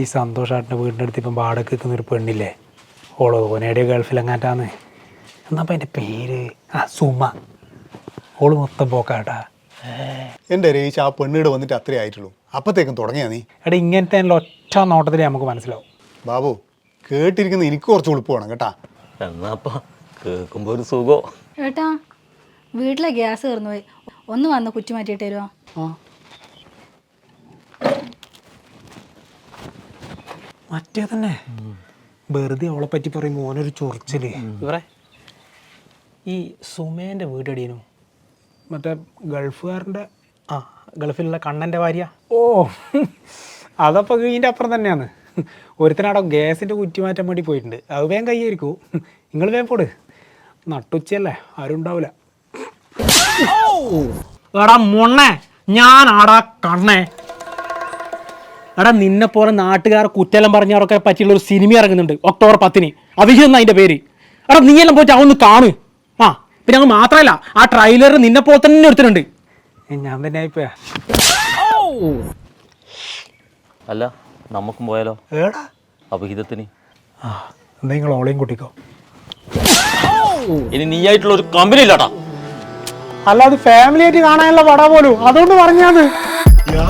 ഈ സന്തോഷാട്ടിന്റെ വീടിന്റെ അടുത്ത് ഇപ്പം വാടക നിൽക്കുന്ന ഒരു പെണ്ണില്ലേ? ഓളോ ഓനേടിയ ഗൾഫിലെങ്ങാറ്റാന്ന് എന്നപ്പം എന്റെ പേര്? ആ സുമ. ഓൾ മൊത്തം പോക്കാട്ടാ. എന്റെ രേച്ച് ആ പെണ്ണീട് വന്നിട്ട് അത്രേ ആയിട്ടുള്ളൂ. അപ്പത്തേക്കും തുടങ്ങിയാ നീ? എടാ ഇങ്ങനത്തെ ഒറ്റ നോട്ടത്തിൽ നമുക്ക് മനസ്സിലാവും. ബാബു കേട്ടിരിക്കുന്ന എനിക്ക് കുറച്ച് ഉളുപ്പ് വേണം കേട്ടാ. എന്നാ കേൾക്കുമ്പോ ഒരു സുഖോ. ഏട്ടാ വീട്ടിലെ ഗ്യാസ് തീർന്നു പോയി ഒന്ന് വന്ന് കുറ്റി മാറ്റിയിട്ട് തരുമോ മറ്റേ തന്നെ. വെറുതെ അവളെ പറ്റി പറയുമ്പോൾ ഓനൊരു ചൊറിച്ചിൽ. ഇവരെ ഈ സുമേന്റെ വീടടിയനും മറ്റേ ഗൾഫുകാരന്റെ ആ ഗൾഫിലുള്ള കണ്ണന്റെ ഭാര്യ. ഓ അതപ്പോൾ ഇതിന്റെ അപ്പുറം തന്നെയാണ്. ഒരുത്തനവിടെ ഗ്യാസിന്റെ കുറ്റിമാറ്റം വേണ്ടി പോയിട്ടുണ്ട്. അത് വേഗം കയ്യായിരിക്കും നിങ്ങൾ വേഗം പോട്. നട്ടുച്ചയല്ലേ? ആരും ഉണ്ടാവില്ല എടാ മൊണ്ണേ ഞാനാടാ കണ്ണേ. എടാ നിന്നെ പോലെ നാട്ടുകാർ കുറ്റലം പറഞ്ഞവരൊക്കെ പറ്റിയുള്ള ഒരു സിനിമ ഇറങ്ങുന്നുണ്ട്. ഒക്ടോബർ പത്തിന്. അഭിഹിതം എന്നാ അതിന്റെ പേര്? എടാ നീയെല്ലാം പോയിട്ട് അവന്ന് കാണു. ആ പിന്നെ അങ്ങ് മാത്രമല്ല ആ ട്രെയിലർ നിന്നെ പോലെ തന്നെ എടുത്തിട്ടുണ്ട് ഞാൻ പിന്നെ ആയിപ്പോയാ. അല്ല നമുക്കും പോയാലോ? ഏടാ. നിങ്ങൾ ഓളയും കൂട്ടിക്കോ. ഇനി നീ ആയിട്ടുള്ള ഒരു കമ്പനി ഇല്ലാട്ടാ. അല്ല അത് ഫാമിലി ആയിട്ട് കാണാനുള്ള പടാ പോലും. അതുകൊണ്ട് പറഞ്ഞാന്ന്. യാ